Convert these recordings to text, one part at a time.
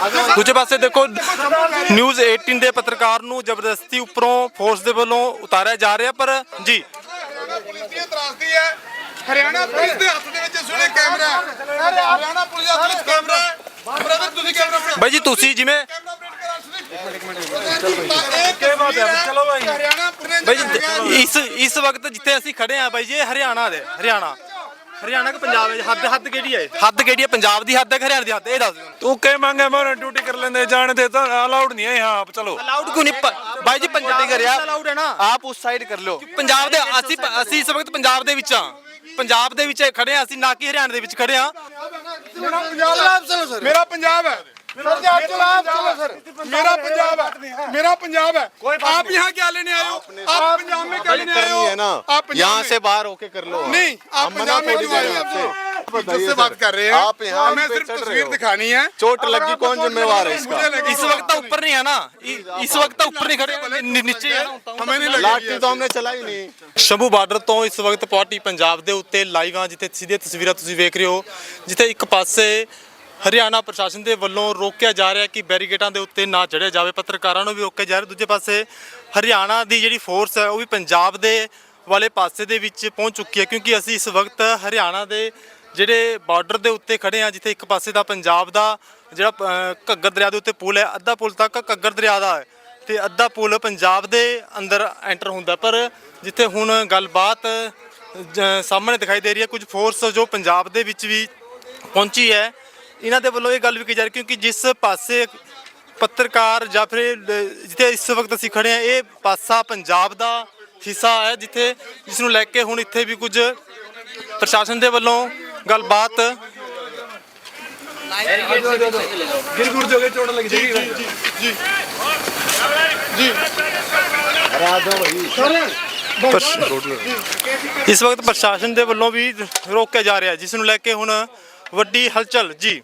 ਦੂਜੇ ਪਾਸੇ ਦੇਖੋ ਨਿਊਜ਼ 18 ਦੇ ਪੱਤਰਕਾਰ ਨੂੰ ਜ਼ਬਰਦਸਤੀ ਉੱਪਰੋਂ ਫੋਰਸ ਦੇ ਵੱਲੋਂ ਉਤਾਰਿਆ ਜਾ ਰਿਹਾ ਪਰ ਜੀ। ਪੁਲਿਸ ਦੀ ਤਰਾਸਦੀ ਹੈ ਹਰਿਆਣਾ ਪੁਲਿਸ ਦੇ ਹੱਥ ਦੇ ਵਿੱਚ ਇਸ ਵੇਲੇ ਕੈਮਰਾ ਹੈ। ਹਰਿਆਣਾ ਪੁਲਿਸ ਦੇ ਹੱਥ ਵਿੱਚ ਕੈਮਰਾ ਹੈ। ਬ੍ਰਦਰ ਤੁਸੀਂ ਕੈਮਰਾ ਫੜੋ ਬਾਈ ਜੀ ਤੁਸੀਂ ਜਿਵੇਂ ਬਾਈ ਜੀ ਇਸ ਇਸ ਵਕਤ ਜਿੱਥੇ ਅਸੀਂ ਖੜੇ ਆ ਬਾਈ ਜੀ ਇਹ ਹਰਿਆਣਾ ਦੇ ਹਰਿਆਣਾ। ਹਰਿਆਣਾ ਕਿ ਪੰਜਾਬ ਹੈ ਹੱਦ ਹੱਦ ਕਿਹੜੀ ਹੈ? ਹੱਦ ਕਿਹੜੀ ਹੈ? ਪੰਜਾਬ ਦੀ ਹੱਦ ਹੈ ਹਰਿਆਣਾ ਦੀ ਹੱਦ? ਇਹ ਦੱਸ ਤੂੰ ਕੀ ਮੰਗੇ ਮੋਰ ਡਿਊਟੀ ਕਰ ਲੈਂਦੇ ਜਾਣ ਦੇ ਤਾਂ ਅਲਾਉਡ ਨਹੀਂ ਹੈ ਹਾਂ ਚਲੋ। ਅਲਾਊਡ ਕਿਉਂ ਨਹੀਂ? ਬਾਈ ਜੀ ਪੰਜਾਬ ਦੇ ਕਰਿਆ ਆਪ ਉਸ ਸਾਈਡ ਕਰ ਲਓ। ਪੰਜਾਬ ਦੇ ਅਸੀਂ ਅਸੀਂ ਇਸ ਵਕਤ ਪੰਜਾਬ ਦੇ ਵਿੱਚ ਆ ਪੰਜਾਬ ਦੇ ਵਿੱਚ ਖੜੇ ਆ ਅਸੀਂ ਨਾ ਕਿ ਹਰਿਆਣਾ ਦੇ ਵਿੱਚ ਖੜੇ ਆ ਮੇਰਾ ਪੰਜਾਬ ਹੈ। सर आप चलो आप चलो सर मेरा पंजाब है मेरा पंजाब है आप यहाँ क्या लेने आए हो आप पंजाब में क्या लेने आए हो करनी है ना आप पंजाब यहाँ में- से बाहर होके कर लो नहीं आप हम मना पंजाब में थोड़ी क्यों आए कर हो रहे हैं आपसे बताइए से बात सर। कर रहे हैं आप यहाँ हमें पे सिर्फ चढ़ रहे तस्वीर हो। दिखानी है चोट लगी कौन जिम्मेवार है इसका ਇਸ ਵਕਤ ਤਾਂ ਉੱਪਰ ਨਹੀਂ ਹੈ ਨਾ ਇ- ਇਸ ਵਕਤ ਤਾਂ ਉੱਪਰ ਨਹੀਂ ਖੜੇ ਨੀ- ਨੀਚੇ ਹੈ ਨਾ हमें नहीं लगी लाठी तो हमने चलाई नहीं ਸ਼ੰਭੂ ਬਾਰਡਰ ਤੋਂ ਇਸ ਵਕਤ ਪਾਰਟੀ ਪੰਜਾਬ ਦੇ ਉੱਤੇ ਲਾਈਵ ਆ ਜਿੱਥੇ ਸਿੱਧੀਆਂ ਤਸਵੀਰਾਂ ਤੁਸੀਂ ਵੇਖ ਰਹੇ ਹੋ ਜਿੱਥੇ ਇੱਕ ਪਾਸੇ ਹਰਿਆਣਾ ਪ੍ਰਸ਼ਾਸਨ ਦੇ ਵੱਲੋਂ ਰੋਕਿਆ ਜਾ ਰਿਹਾ ਕਿ ਬੈਰੀਗੇਟਾਂ ਦੇ ਉੱਤੇ ਨਾ ਚੜਿਆ ਜਾਵੇ। ਪੱਤਰਕਾਰਾਂ ਨੂੰ ਵੀ ਰੋਕਿਆ ਜਾ ਰਿਹਾ। ਦੂਜੇ ਪਾਸੇ ਹਰਿਆਣਾ ਦੀ ਜਿਹੜੀ ਫੋਰਸ ਹੈ, ਉਹ ਵੀ ਪੰਜਾਬ ਦੇ ਵਾਲੇ ਪਾਸੇ ਦੇ ਵਿੱਚ ਪਹੁੰਚ ਚੁੱਕੀ ਹੈ ਕਿਉਂਕਿ ਅਸੀਂ ਇਸ ਵਕਤ ਹਰਿਆਣਾ ਦੇ ਜਿਹੜੇ ਬਾਰਡਰ ਦੇ ਉੱਤੇ ਖੜੇ ਆ ਜਿੱਥੇ ਇੱਕ ਪਾਸੇ ਦਾ ਪੰਜਾਬ ਦਾ ਜਿਹੜਾ ਘੱਗਰ ਦਰਿਆ ਦੇ ਉੱਤੇ ਪੁਲ ਹੈ, ਅੱਧਾ ਪੁਲ ਤੱਕ ਘੱਗਰ ਦਰਿਆ ਦਾ ਹੈ ਤੇ ਅੱਧਾ ਪੁਲ ਪੰਜਾਬ ਦੇ ਅੰਦਰ ਐਂਟਰ ਹੁੰਦਾ ਪਰ ਜਿੱਥੇ ਹੁਣ ਗੱਲਬਾਤ ਜ- ਸਾਹਮਣੇ ਦਿਖਾਈ ਦੇ ਰਹੀ ਹੈ, ਕੁਝ ਫੋਰਸ ਜੋ ਪੰਜਾਬ ਦੇ ਵਿੱਚ ਵੀ ਪਹੁੰਚੀ ਹੈ ਇਹਨਾਂ ਦੇ ਵੱਲੋਂ ਇਹ ਗੱਲ ਵੀ ਕੀਤੀ ਜਾ ਰਹੀ ਕਿਉਂਕਿ ਜਿਸ ਪਾਸੇ ਪੱਤਰਕਾਰ ਜਾਂ ਫਿਰ ਜਿੱਥੇ ਇਸ ਵਕਤ ਅਸੀਂ ਖੜੇ ਆ ਇਹ ਪਾਸਾ ਪੰਜਾਬ ਦਾ ਹਿੱਸਾ ਹੈ ਜਿੱਥੇ ਜਿਸ ਨੂੰ ਲੈ ਕੇ ਹੁਣ ਇੱਥੇ ਵੀ ਕੁਝ ਪ੍ਰਸ਼ਾਸਨ ਦੇ ਵੱਲੋਂ ਗੱਲਬਾਤ ਇਸ ਵਕਤ ਪ੍ਰਸ਼ਾਸਨ ਦੇ ਵੱਲੋਂ ਵੀ ਰੋਕਿਆ ਜਾ ਰਿਹਾ ਜਿਸ ਨੂੰ ਲੈ ਕੇ ਹੁਣ ਵੱਡੀ ਹਲਚਲ ਜੀ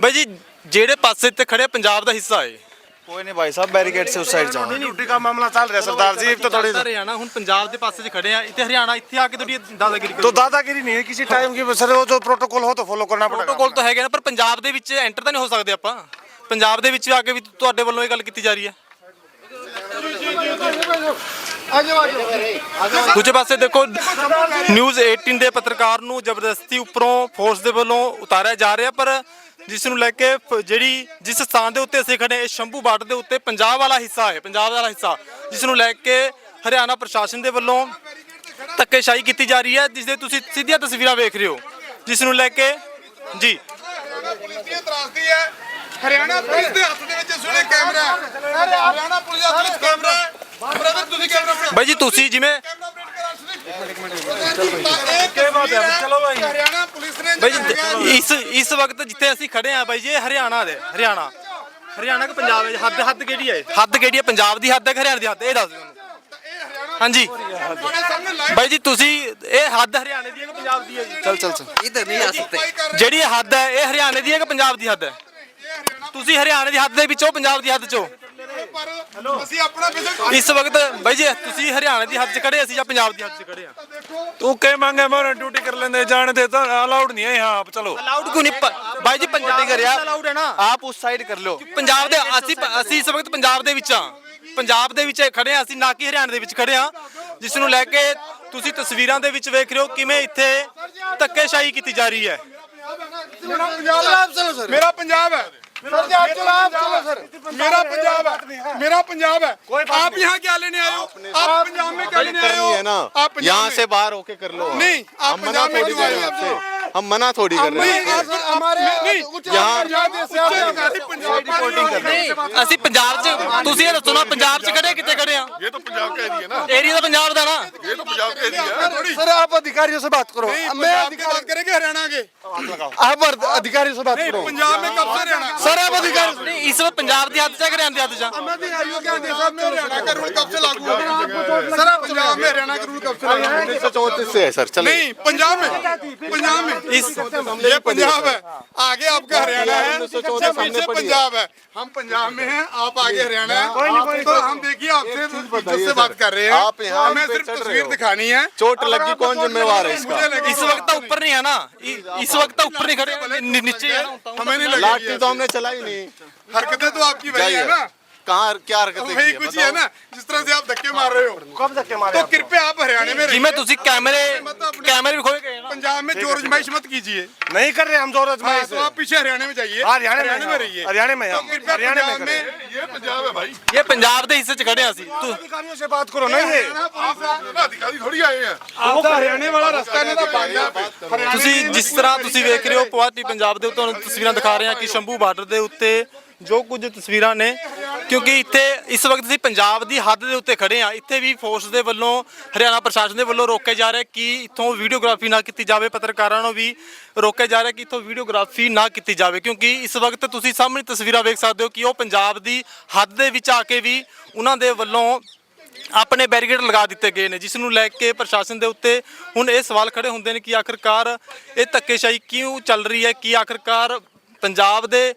ਬਾਈ ਜੀ ਜਿਹੜੇ ਪਾਸੇ ਤੇ ਖੜੇ ਪੰਜਾਬ ਦਾ ਹਿੱਸਾ ਹੈ कोई नहीं भाई साहब बैरिकेड से उस साइड जाओ ड्यूटी का मामला चल रहा है सरदार जी तो थोड़ी ਹਰਿਆਣਾ ਹੁਣ ਪੰਜਾਬ ਦੇ ਪਾਸੇ 'ਚ ਖੜੇ ਆ ਇੱਥੇ ਹਰਿਆਣਾ ਇੱਥੇ ਆ ਕੇ ਤੁਹਾਡੀ ਦਾਦਾਗਿਰੀ तो दादागिरी नहीं है किसी टाइम की सर वो जो प्रोटोकॉल हो तो फॉलो करना पड़ेगा ਪ੍ਰੋਟੋਕੋਲ ਤਾਂ ਹੈਗੇ ਨਾ ਪਰ ਪੰਜਾਬ ਦੇ ਵਿੱਚ ਐਂਟਰ ਤਾਂ ਨਹੀਂ ਹੋ ਸਕਦੇ ਆਪਾਂ ਪੰਜਾਬ ਦੇ ਵਿੱਚ ਆ ਕੇ ਵੀ ਤੁਹਾਡੇ ਵੱਲੋਂ ਇਹ ਗੱਲ ਕੀਤੀ ਜਾ ਰਹੀ ਹੈ ਦੂਜੇ ਪਾਸੇ ਦੇਖੋ ਨਿਊਜ਼ 18 ਦੇ ਪੱਤਰਕਾਰ ਨੂੰ ਜ਼ਬਰਦਸਤੀ ਉੱਪਰੋਂ ਫੋਰਸ ਦੇ ਵੱਲੋਂ ਉਤਾਰਿਆ ਜਾ ਰਿਹਾ ਪਰ ਜਿਸ ਨੂੰ ਲੈ ਕੇ ਜਿਹੜੀ ਜਿਸ ਸਥਾਨ ਦੇ ਉੱਤੇ ਅਸੀਂ ਖੜੇ ਸ਼ੰਭੂ ਬਾਰਡਰ ਦੇ ਉੱਤੇ ਪੰਜਾਬ ਵਾਲਾ ਹਿੱਸਾ ਹੈ ਪੰਜਾਬ ਵਾਲਾ ਹਿੱਸਾ ਜਿਸ ਨੂੰ ਲੈ ਕੇ ਹਰਿਆਣਾ ਪ੍ਰਸ਼ਾਸਨ ਦੇ ਵੱਲੋਂ ਧੱਕੇਸ਼ਾਹੀ ਕੀਤੀ ਜਾ ਰਹੀ ਹੈ ਜਿਸ ਦੇ ਤੁਸੀਂ ਸਿੱਧੀਆਂ ਤਸਵੀਰਾਂ ਵੇਖ ਰਹੇ ਹੋ ਜਿਸ ਨੂੰ ਲੈ ਕੇ ਜੀ। ਪੁਲਿਸ ਦੀ ਤਰਾਸਦੀ ਹੈ ਹਰਿਆਣਾ ਪੁਲਿਸ ਦੇ ਹੱਥ ਦੇ ਵਿੱਚ ਇਸ ਵੇਲੇ ਕੈਮਰਾ ਹੈ। ਹਰਿਆਣਾ ਪੁਲਿਸ ਦੇ ਹੱਥ ਵਿੱਚ ਕੈਮਰਾ ਹੈ ਬ੍ਰਦਰ ਤੁਸੀਂ ਕੈਮਰਾ ਫੜੋ ਬਾਈ ਜੀ ਤੁਸੀਂ ਜਿਵੇਂ ਕੈਮਰਾ ਆਪਰੇਟ ਕਰਾ ਇੱਕ ਕੀ ਬਾਤ ਹੈ ਚਲੋ ਭਾਈ ਹਰਿਆਣਾ ਪੁਲਿਸ ਨੇ ਬਾਈ ਜੀ ਇਸ ਇਸ ਵਕਤ ਜਿੱਥੇ ਅਸੀਂ ਖੜੇ ਆ ਬਾਈ ਜੀ ਇਹ ਹਰਿਆਣਾ ਦੇ ਹਰਿਆਣਾ ਹਰਿਆਣਾ ਕਿ ਪੰਜਾਬ ਹੈ ਹੱਦ ਹੱਦ ਕਿਹੜੀ ਹੈ ਹੱਦ ਕਿਹੜੀ ਹੈ ਪੰਜਾਬ ਦੀ ਹੱਦ ਹੈ ਕਿ ਹਰਿਆਣਾ ਦੀ ਹੱਦ ਇਹ ਦੱਸ ਦਿਓ ਮੈਨੂੰ। ਹਾਂਜੀ ਤੁਹਾਡੇ ਸਾਹਮਣੇ ਲਾਈਵ ਬਾਈ ਜੀ ਤੁਸੀਂ ਇਹ ਹੱਦ ਹਰਿਆਣੇ ਦੀ ਹੈ ਕਿ ਪੰਜਾਬ ਦੀ ਹੈ ਜੀ चल चल चल इधर नहीं आ सकते ਜਿਹੜੀ ਇਹ ਹੱਦ ਹੈ ਇਹ ਹਰਿਆਣੇ ਦੀ ਹੈ ਕਿ ਪੰਜਾਬ ਦੀ ਹੱਦ ਹੈ ਤੁਸੀਂ ਹਰਿਆਣੇ ਦੀ ਹੱਦ ਦੇ ਵਿੱਚੋਂ ਪੰਜਾਬ ਦੀ ਹੱਦ ਚੋਂ ਅਸੀਂ ਇਸ ਵਕਤ ਬਾਈ ਜੀ ਤੁਸੀਂ ਹਰਿਆਣਾ ਦੀ ਹੱਦ 'ਚ ਖੜੇ ਅਸੀਂ ਜਾਂ ਪੰਜਾਬ ਦੀ ਹੱਦ 'ਚ ਖੜੇ ਆ? ਤੂੰ ਕੀ ਮੰਗੇ ਮੋਰ ਡਿਊਟੀ ਕਰ ਲੈਂਦੇ ਜਾਣ ਦੇ ਤਾਂ ਅਲਾਉਡ ਨਹੀਂ ਹੈ ਹਾਂ ਚਲੋ। ਅਲਾਉਡ ਕਿਉਂ ਨਹੀਂ? ਬਾਈ ਜੀ ਪੰਜਾਬ ਕਰ ਅਲਾਉਡ ਹੈ ਨਾ। ਆਪ ਉਸ ਸਾਈਡ ਕਰ ਲਓ। ਪੰਜਾਬ ਦੇ ਅਸੀਂ ਅਸੀਂ ਇਸ ਵਕਤ ਪੰਜਾਬ ਦੇ ਵਿੱਚ ਆ। ਪੰਜਾਬ ਦੇ ਵਿੱਚ ਖੜੇ ਆ ਅਸੀਂ ਨਾ ਕਿ ਹਰਿਆਣਾ ਦੇ ਵਿੱਚ ਖੜੇ ਆ ਜਿਸ ਨੂੰ ਲੈ ਕੇ ਤੁਸੀਂ ਤਸਵੀਰਾਂ ਦੇ ਵਿੱਚ ਵੇਖ ਰਹੇ ਹੋ ਕਿਵੇਂ ਇੱਥੇ ਧੱਕੇਸ਼ਾਹੀ ਕੀਤੀ ਜਾ ਰਹੀ ਹੈ। ਮੇਰਾ ਪੰਜਾਬ ਹੈ। सर आप चलो आप चलो सर। मेरा पंजाब है। मेरा पंजाब है। आप यहाँ क्या लेने आए हो? आप पंजाब में क्या लेने आए हो? आप यहाँ से बाहर होके कर लो। नहीं, आप पंजाब में क्यों आए हो आपसे। हम मना थोड़ी कर रहे हैं आपसे। हमारे यहाँ ਅਸੀਂ ਪੰਜਾਬ 'ਚ ਤੁਸੀਂ ਇਹ ਦੱਸੋ ਨਾ ਪੰਜਾਬ 'ਚ ਖੜੇ ਕਿੱਥੇ ਖੜੇ ਆ ये तो पंजाब का एरिया ना ਏਰੀਆ ਤਾਂ ਪੰਜਾਬ ਦਾ ਨਾ ये तो पंजाब का एरिया है सर आप अधिकारियों से बात करो नहीं पंजाब की बात करेंगे हरियाणा के आप अधिकारियों से बात करो पंजाब में कब से हरियाणा ਸਰ ਆਪ ਅਧਿਕਾਰੀ ਨਹੀਂ ਇਸ ਵਕਤ ਪੰਜਾਬ ਦੀ ਹੱਦ 'ਚ ਹੈ ਕਿ ਹਰਿਆਣਾ ਦੀ ਹੱਦ 'ਚ ਆ? अधिकारियों के आदेश में हरियाणा का रूल कब से लागू हुआ सर आप पंजाब में हरियाणा का रूल कब से लागू हुआ उन्नीस सौ चौंतीस से है सर चलिए नहीं पंजाब में पंजाब में इस ये पंजाब है आगे आपका हरियाणा है पीछे पंजाब है हम पंजाब में हैं आप आगे हरियाणा है तो हम देखिए आपसे से बात कर रहे हैं आप यहाँ हमें सिर्फ तस्वीर दिखानी है चोट लगी कौन जिम्मेवार है इसका इस वक्त तो ऊपर नहीं है ना इस वक्त तो ऊपर नहीं खड़े नीचे हमें नहीं लगी तो हमने चलाई नहीं हरकतें तो आपकी वही है ना कहाँ क्या हरकतें वही की कुछ है ही है बताओ? ना जिस तरह से आप धक्के मार रहे हो कब धक्के मारे तो कृपया आप हरियाणा में जिम्मे रहिए तुसी कैमरे कैमरे भी खोए गए ना पंजाब में जोर जमाइश मत कीजिए नहीं कर रहे हम जोर हाँ, आजमाइश तो आप पीछे हरियाणा में जाइए हाँ, हरियाणा में में हाँ, रहिए हरियाणा में तो हम, कृपया हरियाणा में पंजाब में ये पंजाब है भाई ये पंजाब ਦੇ ਹਿੱਸੇ 'ਚ ਖੜੇ ਹਾਂ ਅਸੀਂ ਤੂੰ अधिकारियों से बात करो नहीं है आप ना अधिकारी थोड़ी आए हैं आप तो हरियाणा वाला रास्ता ਇਹਨਾਂ ਦਾ ਬੰਦ ਹੈ ਹਰਿਆਣਾ ਤੁਸੀਂ ਜਿਸ ਤਰ੍ਹਾਂ ਤੁਸੀਂ ਵੇਖ ਰਹੇ ਹੋ ਪੁਆਧੀ ਪੰਜਾਬ ਦੇ ਉੱਤੇ ਤੁਹਾਨੂੰ ਤਸਵੀਰਾਂ ਦਿਖਾ ਰਹੇ ਹਾਂ ਕਿ ਸ਼ੰਭੂ ਬਾਰਡਰ ਦੇ ਉੱਤੇ ਜੋ ਕੁਝ ਤਸਵੀਰਾਂ ਨੇ, ਕਿਉਂਕਿ ਇੱਥੇ ਇਸ ਵਕਤ ਅਸੀਂ ਪੰਜਾਬ ਦੀ ਹੱਦ ਦੇ ਉੱਤੇ ਖੜੇ ਹਾਂ। ਇੱਥੇ ਵੀ ਫੋਰਸ ਦੇ ਵੱਲੋਂ, ਹਰਿਆਣਾ ਪ੍ਰਸ਼ਾਸਨ ਦੇ ਵੱਲੋਂ ਰੋਕਿਆ ਜਾ ਰਿਹਾ ਕਿ ਇੱਥੋਂ ਵੀਡੀਓਗ੍ਰਾਫੀ ਨਾ ਕੀਤੀ ਜਾਵੇ, ਪੱਤਰਕਾਰਾਂ ਨੂੰ ਵੀ ਰੋਕਿਆ ਜਾ ਰਿਹਾ ਕਿ ਇੱਥੋਂ ਵੀਡੀਓਗ੍ਰਾਫੀ ਨਾ ਕੀਤੀ ਜਾਵੇ, ਕਿਉਂਕਿ ਇਸ ਵਕਤ ਤੁਸੀਂ ਸਾਹਮਣੇ ਤਸਵੀਰਾਂ ਵੇਖ ਸਕਦੇ ਹੋ ਕਿ ਉਹ ਪੰਜਾਬ ਦੀ ਹੱਦ ਦੇ ਵਿੱਚ ਆ ਕੇ ਵੀ ਉਹਨਾਂ ਦੇ ਵੱਲੋਂ ਆਪਣੇ ਬੈਰੀਕੇਡ ਲਗਾ ਦਿੱਤੇ ਗਏ ਨੇ, ਜਿਸ ਨੂੰ ਲੈ ਕੇ ਪ੍ਰਸ਼ਾਸਨ ਦੇ ਉੱਤੇ ਹੁਣ ਇਹ ਸਵਾਲ ਖੜੇ ਹੁੰਦੇ ਨੇ ਕਿ ਆਖਰਕਾਰ ਇਹ ਧੱਕੇਸ਼ਾਹੀ ਕਿਉਂ ਚੱਲ ਰਹੀ ਹੈ, ਕਿ ਆਖਰਕਾਰ ਪੰਜਾਬ ਦੇ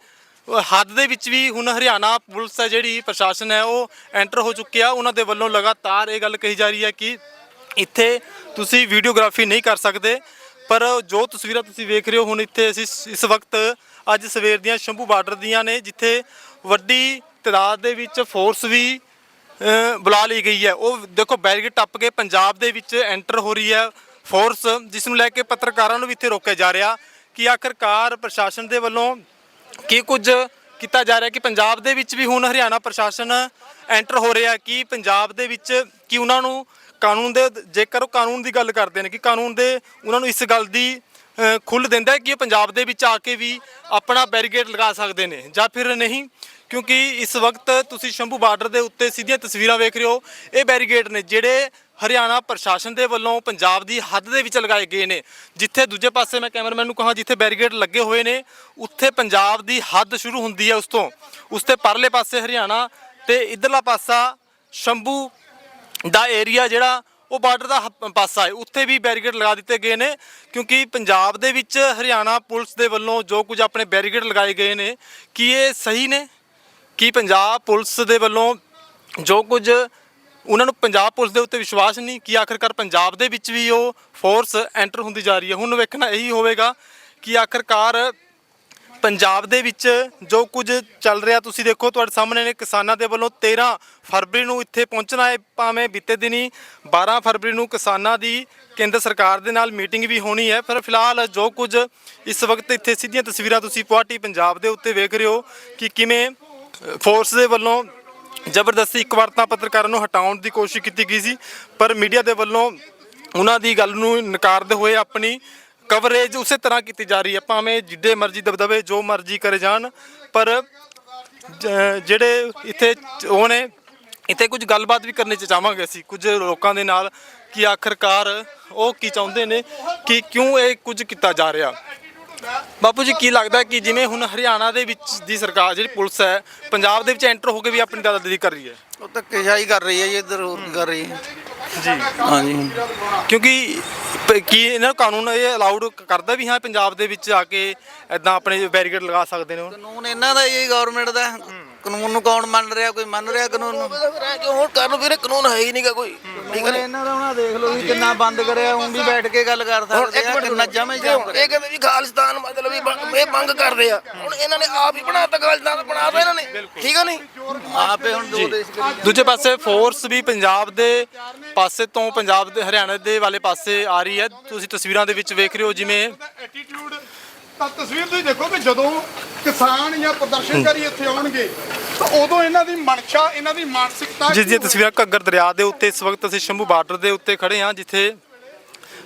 ਹੱਦ ਦੇ ਵਿੱਚ ਵੀ ਹੁਣ ਹਰਿਆਣਾ ਪੁਲਿਸ ਹੈ ਜਿਹੜੀ ਪ੍ਰਸ਼ਾਸਨ ਹੈ, ਉਹ ਐਂਟਰ ਹੋ ਚੁੱਕਿਆ ਉਹਨਾਂ ਦੇ ਵੱਲੋਂ ਲਗਾਤਾਰ ਇਹ ਗੱਲ ਕਹੀ ਜਾ ਰਹੀ ਹੈ ਕਿ ਇੱਥੇ ਤੁਸੀਂ ਵੀਡੀਓਗ੍ਰਾਫੀ ਨਹੀਂ ਕਰ ਸਕਦੇ, ਪਰ ਜੋ ਤਸਵੀਰਾਂ ਤੁਸੀਂ ਵੇਖ ਰਹੇ ਹੋ, ਹੁਣ ਇੱਥੇ ਅਸੀਂ ਇਸ ਵਕਤ ਅੱਜ ਸਵੇਰ ਦੀਆਂ ਸ਼ੰਭੂ ਬਾਰਡਰ ਦੀਆਂ ਨੇ, ਜਿੱਥੇ ਵੱਡੀ ਤਾਦਾਦ ਦੇ ਵਿੱਚ ਫੋਰਸ ਵੀ ਬੁਲਾ ਲਈ ਗਈ ਹੈ। ਉਹ ਦੇਖੋ ਬੈਰੀਗੇਟ ਟੱਪ ਕੇ ਪੰਜਾਬ ਦੇ ਵਿੱਚ ਐਂਟਰ ਹੋ ਰਹੀ ਹੈ ਫੋਰਸ ਜਿਸ ਨੂੰ ਲੈ ਕੇ ਪੱਤਰਕਾਰਾਂ ਨੂੰ ਵੀ ਇੱਥੇ ਰੋਕਿਆ ਜਾ ਰਿਹਾ ਕਿ ਆਖਰਕਾਰ ਪ੍ਰਸ਼ਾਸਨ ਦੇ ਵੱਲੋਂ ਕੀ ਕੁਝ ਕੀਤਾ ਜਾ ਰਿਹਾ ਕਿ ਪੰਜਾਬ ਦੇ ਵਿੱਚ ਵੀ ਹੁਣ ਹਰਿਆਣਾ ਪ੍ਰਸ਼ਾਸਨ ਐਂਟਰ ਹੋ ਰਿਹਾ ਕਿ ਪੰਜਾਬ ਦੇ ਵਿੱਚ ਕਿ ਉਹਨਾਂ ਨੂੰ ਕਾਨੂੰਨ ਦੇ ਜੇਕਰ ਉਹ ਕਾਨੂੰਨ ਦੀ ਗੱਲ ਕਰਦੇ ਨੇ ਕਿ ਕਾਨੂੰਨ ਦੇ ਉਹਨਾਂ ਨੂੰ ਇਸ ਗੱਲ ਦੀ ਅ, ਖੁੱਲ੍ਹ ਦਿੰਦਾ ਹੈ ਕਿ ਇਹ ਪੰਜਾਬ ਦੇ ਵਿੱਚ ਆ ਕੇ ਵੀ ਆਪਣਾ ਬੈਰੀਕੇਡ ਲਗਾ ਸਕਦੇ ਨੇ ਜਾਂ ਫਿਰ ਨਹੀਂ ਕਿਉਂਕਿ ਇਸ ਵਕਤ ਤੁਸੀਂ ਸ਼ੰਭੂ ਬਾਰਡਰ ਦੇ ਉੱਤੇ ਸਿੱਧੀਆਂ ਤਸਵੀਰਾਂ ਵੇਖ ਰਹੇ ਹੋ ਇਹ ਬੈਰੀਕੇਡ ਨੇ ਜਿਹੜੇ ਹਰਿਆਣਾ ਪ੍ਰਸ਼ਾਸਨ ਦੇ ਵੱਲੋਂ ਪੰਜਾਬ ਦੀ ਹੱਦ ਦੇ ਵਿੱਚ ਲਗਾਏ ਗਏ ਨੇ। ਜਿੱਥੇ ਦੂਜੇ ਪਾਸੇ ਮੈਂ ਕੈਮਰਾਮੈਨ ਨੂੰ ਕਹਾਂ, ਜਿੱਥੇ ਬੈਰੀਕੇਡ ਲੱਗੇ ਹੋਏ ਨੇ, ਉੱਥੇ ਪੰਜਾਬ ਦੀ ਹੱਦ ਸ਼ੁਰੂ ਹੁੰਦੀ ਹੈ ਉਸ ਤੋਂ। ਉਸ ਤੇ ਪਰਲੇ ਪਾਸੇ ਹਰਿਆਣਾ ਤੇ ਇਧਰਲਾ ਪਾਸਾ ਸ਼ੰਭੂ ਦਾ ਏਰੀਆ ਜਿਹੜਾ, ਉਹ ਬਾਰਡਰ ਦਾ ਹ- ਪਾਸਾ ਹੈ। ਉੱਥੇ ਵੀ ਬੈਰੀਕੇਡ ਲਗਾ ਦਿੱਤੇ ਗਏ ਨੇ, ਕਿਉਂਕਿ ਪੰਜਾਬ ਦੇ ਵਿੱਚ ਹਰਿਆਣਾ ਪੁਲਿਸ ਦੇ ਵੱਲੋਂ ਜੋ ਕੁਝ ਆਪਣੇ ਬੈਰੀਕੇਡ ਲਗਾਏ ਗਏ ਨੇ, ਕੀ ਇਹ ਸਹੀ ਨੇ? ਕੀ ਪੰਜਾਬ ਪੁਲਿਸ ਦੇ ਵੱਲੋਂ ਜੋ ਕੁਝ ਉਹਨਾਂ ਨੂੰ ਪੰਜਾਬ ਪੁਲਿਸ ਦੇ ਉੱਤੇ ਵਿਸ਼ਵਾਸ ਨਹੀਂ ਕਿ ਆਖਰਕਾਰ ਪੰਜਾਬ ਦੇ ਵਿੱਚ ਵੀ ਉਹ ਫੋਰਸ ਐਂਟਰ ਹੁੰਦੀ ਜਾ ਰਹੀ ਹੈ। ਹੁਣ ਵੇਖਣਾ ਇਹੀ ਹੋਵੇਗਾ ਕਿ ਆਖਰਕਾਰ ਪੰਜਾਬ ਦੇ ਵਿੱਚ ਜੋ ਕੁਝ ਚੱਲ ਰਿਹਾ, ਤੁਸੀਂ ਦੇਖੋ ਤੁਹਾਡੇ ਸਾਹਮਣੇ ਨੇ ਕਿਸਾਨਾਂ ਦੇ ਵੱਲੋਂ 13 ਫਰਵਰੀ ਨੂੰ ਇੱਥੇ ਪਹੁੰਚਣਾ ਹੈ, ਭਾਵੇਂ ਬੀਤੇ ਦਿਨੀ 12 ਫਰਵਰੀ ਨੂੰ ਕਿਸਾਨਾਂ ਦੀ ਕੇਂਦਰ ਸਰਕਾਰ ਦੇ ਨਾਲ ਮੀਟਿੰਗ ਵੀ ਹੋਣੀ ਹੈ। ਪਰ ਫਿਲਹਾਲ ਜੋ ਕੁਝ ਇਸ ਵਕਤ ਇੱਥੇ ਸਿੱਧੀਆਂ ਤਸਵੀਰਾਂ ਤੁਸੀਂ ਪੁਆਟੀ ਪੰਜਾਬ ਦੇ ਉੱਤੇ ਵੇਖ ਰਹੇ ਹੋ ਕਿ ਕਿਵੇਂ ਫੋਰਸ ਦੇ ਵੱਲੋਂ ਜ਼ਬਰਦਸਤੀ ਇੱਕ ਵਾਰ ਤਾਂ ਪੱਤਰਕਾਰਾਂ ਨੂੰ ਹਟਾਉਣ ਦੀ ਕੋਸ਼ਿਸ਼ ਕੀਤੀ ਗਈ ਸੀ, ਪਰ ਮੀਡੀਆ ਦੇ ਵੱਲੋਂ ਉਹਨਾਂ ਦੀ ਗੱਲ ਨੂੰ ਨਕਾਰਦੇ ਹੋਏ ਆਪਣੀ ਕਵਰੇਜ ਉਸੇ ਤਰ੍ਹਾਂ ਕੀਤੀ ਜਾ ਰਹੀ ਹੈ, ਭਾਵੇਂ ਜਿੱਡੇ ਮਰਜ਼ੀ ਦਬਦਬੇ ਜੋ ਮਰਜ਼ੀ ਕਰੇ ਜਾਣ, ਪਰ ਜਿਹੜੇ ਇੱਥੇ ਉਹ ਨੇ, ਇੱਥੇ ਕੁਝ ਗੱਲਬਾਤ ਵੀ ਕਰਨੀ ਚ ਚਾਹਾਂਗੇ ਅਸੀਂ, ਕੁਝ ਲੋਕਾਂ ਦੇ ਨਾਲ, ਕਿ ਆਖਰਕਾਰ ਉਹ ਕੀ ਚਾਹੁੰਦੇ ਨੇ, ਕਿ ਕਿਉਂ ਇਹ ਕੁਝ ਕੀਤਾ ਜਾ ਰਿਹਾ। ਬਾਪੂ ਜੀ ਕੀ ਲੱਗਦਾ ਕਿ ਜਿਵੇਂ ਹੁਣ ਹਰਿਆਣਾ ਦੇ ਵਿੱਚ ਦੀ ਸਰਕਾਰ ਜਿਹੜੀ ਪੁਲਿਸ ਹੈ ਪੰਜਾਬ ਦੇ ਵਿੱਚ ਐਂਟਰ ਹੋ ਕੇ ਵੀ ਆਪਣੀ ਦਾਦਾਗੀਰੀ ਕਰ ਰਹੀ ਹੈ? ਉਹ ਧੱਕੇਸ਼ਾਹੀ ਕਰ ਰਹੀ ਹੈ ਜੀ ਇੱਧਰ ਹੋਰ ਕੀ ਕਰ ਰਹੀ ਹੈ। ਜੀ। ਹਾਂਜੀ। ਕਿਉਂਕਿ ਪ- ਕੀ ਇਹਨਾਂ ਨੂੰ ਕਾਨੂੰਨ ਇਹ ਅਲਾਉਡ ਕਰਦਾ ਵੀ ਹਾਂ ਪੰਜਾਬ ਦੇ ਵਿੱਚ ਆ ਕੇ ਐਦਾਂ ਆਪਣੇ ਬੈਰੀਕੇਡ ਲਗਾ ਸਕਦੇ ਨੇ ਉਹ? ਕਾਨੂੰਨ ਇਹਨਾਂ ਦਾ ਹੀ ਹੈ ਗਵਰਨਮੈਂਟ ਦਾ। ਕਾਨੂੰਨ ਨੂੰ ਕੌਣ ਮੰਨ ਰਿਹਾ ਕੋਈ ਮੰਨ ਰਿਹਾ ਕਾਨੂੰਨ ਨੂੰ? ਕਿਉਂ ਹੁਣ ਕਰਨ ਵੀਰੇ ਕਾਨੂੰਨ ਹੈ ਹੀ ਨਹੀਂਗਾ ਕੋਈ। ਠੀਕ ਹੈ ਹੁਣ ਇਹਨਾਂ ਦਾ ਹੁਣ ਦੇਖ ਲਓ ਵੀ ਕਿੰਨਾ ਬੰਦ ਕਰਿਆ ਹੁਣ ਵੀ ਬੈਠ ਕੇ ਗੱਲ ਕਰ ਹੁਣ ਸਕਦੇ ਇੱਕ ਆ ਮਿੰਟ ਕਿੰਨਾ ਜਮੇ ਜਾਮ ਇਹ ਕਹਿੰਦੇ ਵੀ ਖਾਲਿਸਤਾਨ ਮਤਲਬ ਵੀ ਬ- ਇਹ ਮੰਗ ਕਰਦੇ ਆ। ਹੁਣ ਇਹਨਾਂ ਨੇ ਆਪ ਹੀ ਬਣਾਤਾ ਖਾਲਿਸਤਾਨ ਬਣਾਤਾ ਇਹਨਾਂ ਨੇ। ਠੀਕ ਹੈ ਨਹੀਂ? ਆਪੇ ਹੁਣ ਦੋ ਦੇਸ਼ ਕਰੀ। ਦੂਜੇ ਪਾਸੇ ਫੋਰਸ ਵੀ ਪੰਜਾਬ ਦੇ ਪਾਸੇ ਤੋਂ ਪੰਜਾਬ ਦੇ ਹਰਿਆਣਾ ਦੇ ਵਾਲੇ ਪਾਸੇ ਆ ਰਹੀ ਹੈ। ਤੁਸੀਂ ਤਸਵੀਰਾਂ ਦੇ ਵਿੱਚ ਵੇਖ ਰਹੇ ਹੋ ਜਿਵੇਂ ਐਟੀਟਿਊਡ ਤਾਂ ਤਸਵੀਰ ਤੁਸੀਂ ਦੇਖੋ ਕਿ ਜਦੋਂ ਕਿਸਾਨ ਜਾਂ ਪ੍ਰਦਰਸ਼ਨਕਾਰੀ ਇੱਥੇ ਆਉਣਗੇ ਤਾਂ ਉਦੋਂ ਇਹਨਾਂ ਦੀ ਮਨਸ਼ਾ ਇਹਨਾਂ ਦੀ ਮਾਨਸਿਕਤਾ ਜਿਸ ਦੀਆਂ ਤਸਵੀਰਾਂ ਘੱਗਰ ਦਰਿਆ ਦੇ ਉੱਤੇ ਇਸ ਵਕਤ ਅਸੀਂ ਸ਼ੰਭੂ ਬਾਰਡਰ ਦੇ ਉੱਤੇ ਖੜੇ ਹਾਂ ਜਿੱਥੇ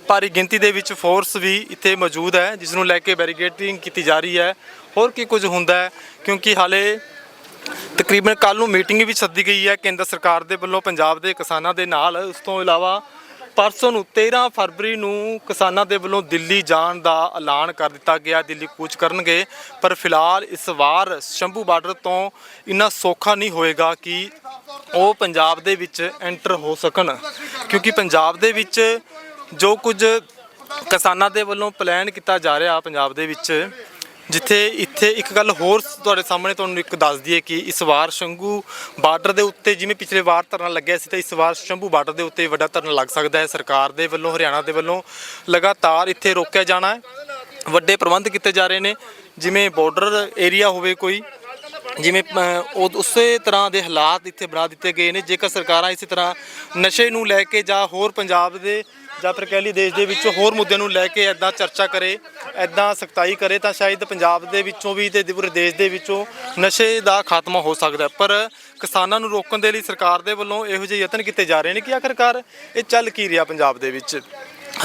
ਭਾਰੀ ਗਿਣਤੀ ਦੇ ਵਿੱਚ ਫੋਰਸ ਵੀ ਇੱਥੇ ਮੌਜੂਦ ਹੈ ਜਿਸ ਨੂੰ ਲੈ ਕੇ ਬੈਰੀਕੇਡਿੰਗ ਕੀਤੀ ਜਾ ਰਹੀ ਹੈ। ਹੋਰ ਕੀ ਕੁਝ ਹੁੰਦਾ ਹੈ ਕਿਉਂਕਿ ਹਾਲੇ ਤਕਰੀਬਨ ਕੱਲ ਨੂੰ ਮੀਟਿੰਗ ਵੀ ਸੱਦੀ ਗਈ ਹੈ ਕੇਂਦਰ ਸਰਕਾਰ ਦੇ ਵੱਲੋਂ ਪੰਜਾਬ ਦੇ ਕਿਸਾਨਾਂ ਦੇ ਨਾਲ। ਉਸ ਤੋਂ ਇਲਾਵਾ ਪਰਸੋਂ ਨੂੰ 13 ਫਰਵਰੀ ਨੂੰ ਕਿਸਾਨਾਂ ਦੇ ਵੱਲੋਂ ਦਿੱਲੀ ਜਾਣ ਦਾ ਐਲਾਨ ਕਰ ਦਿੱਤਾ ਗਿਆ। ਦਿੱਲੀ ਕੂਚ ਕਰਨਗੇ, ਪਰ ਫਿਲਹਾਲ ਇਸ ਵਾਰ ਸ਼ੰਭੂ ਬਾਰਡਰ ਤੋਂ ਇੰਨਾ ਸੌਖਾ ਨਹੀਂ ਹੋਏਗਾ ਕਿ ਉਹ ਪੰਜਾਬ ਦੇ ਵਿੱਚ ਐਂਟਰ ਹੋ ਸਕਣ। ਕਿਉਂਕਿ ਪੰਜਾਬ ਦੇ ਵਿੱਚ ਜੋ ਕੁਝ ਕਿਸਾਨਾਂ ਦੇ ਵੱਲੋਂ ਪਲਾਨ ਕੀਤਾ ਜਾ ਰਿਹਾ ਪੰਜਾਬ ਦੇ ਵਿੱਚ ਜਿੱਥੇ ਇੱਥੇ ਇੱਕ ਗੱਲ ਹੋਰ ਤੁਹਾਡੇ ਸਾਹਮਣੇ ਤੁਹਾਨੂੰ ਇੱਕ ਦੱਸ ਦਈਏ ਕਿ ਇਸ ਵਾਰ ਸ਼ੰਭੂ ਬਾਰਡਰ ਦੇ ਉੱਤੇ ਜਿਵੇਂ ਪਿਛਲੇ ਵਾਰ ਧਰਨਾ ਲੱਗਿਆ ਸੀ ਤਾਂ ਇਸ ਵਾਰ ਸ਼ੰਭੂ ਬਾਰਡਰ ਦੇ ਉੱਤੇ ਵੱਡਾ ਧਰਨਾ ਲੱਗ ਸਕਦਾ ਹੈ। ਸਰਕਾਰ ਦੇ ਵੱਲੋਂ, ਹਰਿਆਣਾ ਦੇ ਵੱਲੋਂ ਲਗਾਤਾਰ ਇੱਥੇ ਰੋਕਿਆ ਜਾਣਾ ਹੈ। ਵੱਡੇ ਪ੍ਰਬੰਧ ਕੀਤੇ ਜਾ ਰਹੇ ਨੇ, ਜਿਵੇਂ ਬਾਰਡਰ ਏਰੀਆ ਹੋਵੇ ਕੋਈ, ਜਿਵੇਂ ਉਹ ਉਸੇ ਤਰ੍ਹਾਂ ਦੇ ਹਾਲਾਤ ਇੱਥੇ ਬਣਾ ਦਿੱਤੇ ਗਏ ਨੇ। ਜੇਕਰ ਸਰਕਾਰਾਂ ਇਸੇ ਤਰ੍ਹਾਂ ਨਸ਼ੇ ਨੂੰ ਲੈ ਕੇ ਜਾਂ ਹੋਰ ਪੰਜਾਬ ਦੇ ਜਾਂ ਫਿਰ ਕਹਿ ਲਈ ਦੇਸ਼ ਦੇ ਵਿੱਚ ਹੋਰ ਮੁੱਦਿਆਂ ਨੂੰ ਲੈ ਕੇ ਐਦਾਂ ਚਰਚਾ ਕਰੇ ਐਦਾਂ ਸਖਤਾਈ ਕਰੇ, ਤਾਂ ਸ਼ਾਇਦ ਪੰਜਾਬ ਦੇ ਵਿੱਚੋਂ ਵੀ ਤੇ ਪੂਰੇ ਦੇਸ਼ ਦੇ ਵਿੱਚੋਂ ਨਸ਼ੇ ਦਾ ਖਾਤਮਾ ਹੋ ਸਕਦਾ ਪਰ ਕਿਸਾਨਾਂ ਨੂੰ ਰੋਕਣ ਦੇ ਲਈ ਸਰਕਾਰ ਦੇ ਵੱਲੋਂ ਇਹੋ ਜਿਹੇ ਯਤਨ ਕੀਤੇ ਜਾ ਰਹੇ ਨੇ ਕਿ ਆਖਰਕਾਰ ਇਹ ਚੱਲ ਕੀ ਰਿਹਾ ਪੰਜਾਬ ਦੇ ਵਿੱਚ?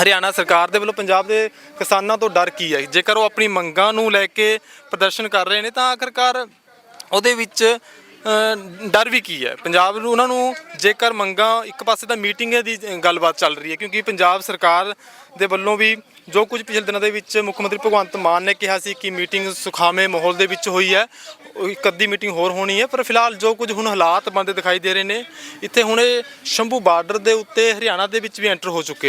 ਹਰਿਆਣਾ ਸਰਕਾਰ ਦੇ ਵੱਲੋਂ ਪੰਜਾਬ ਦੇ ਕਿਸਾਨਾਂ ਤੋਂ ਡਰ ਕੀ ਹੈ? ਜੇਕਰ ਉਹ ਆਪਣੀ ਮੰਗਾਂ ਨੂੰ ਲੈ ਕੇ ਪ੍ਰਦਰਸ਼ਨ ਕਰ ਰਹੇ ਨੇ, ਤਾਂ ਆਖਰਕਾਰ ਉਹਦੇ ਵਿੱਚ ਡਰ ਵੀ ਕੀ ਹੈ? ਪੰਜਾਬ ਨੂੰ ਉਹਨਾਂ ਨੂੰ ਜੇਕਰ ਮੰਗਾਂ ਇੱਕ ਪਾਸੇ ਤਾਂ ਮੀਟਿੰਗ ਦੀ ਗੱਲਬਾਤ ਚੱਲ ਰਹੀ ਹੈ, ਕਿਉਂਕਿ ਪੰਜਾਬ ਸਰਕਾਰ ਦੇ ਵੱਲੋਂ ਵੀ ਜੋ ਕੁਝ ਪਿਛਲੇ ਦਿਨਾਂ ਦੇ ਵਿੱਚ ਮੁੱਖ ਮੰਤਰੀ ਭਗਵੰਤ ਮਾਨ ਨੇ ਕਿਹਾ ਸੀ ਕਿ ਮੀਟਿੰਗ ਸੁਖਾਵੇਂ ਮਾਹੌਲ ਦੇ ਵਿੱਚ ਹੋਈ ਹੈ, ਉਹ ਇੱਕ ਅੱਧੀ ਮੀਟਿੰਗ ਹੋਰ ਹੋਣੀ ਹੈ, ਪਰ ਫਿਲਹਾਲ ਜੋ ਕੁਝ ਹੁਣ ਹਾਲਾਤ ਬਣਦੇ ਦਿਖਾਈ ਦੇ ਰਹੇ ਨੇ, ਇੱਥੇ ਹੁਣ ਇਹ ਸ਼ੰਭੂ ਬਾਰਡਰ ਦੇ ਉੱਤੇ ਹਰਿਆਣਾ ਦੇ ਵਿੱਚ ਵੀ ਐਂਟਰ ਹੋ ਚੁੱਕੇ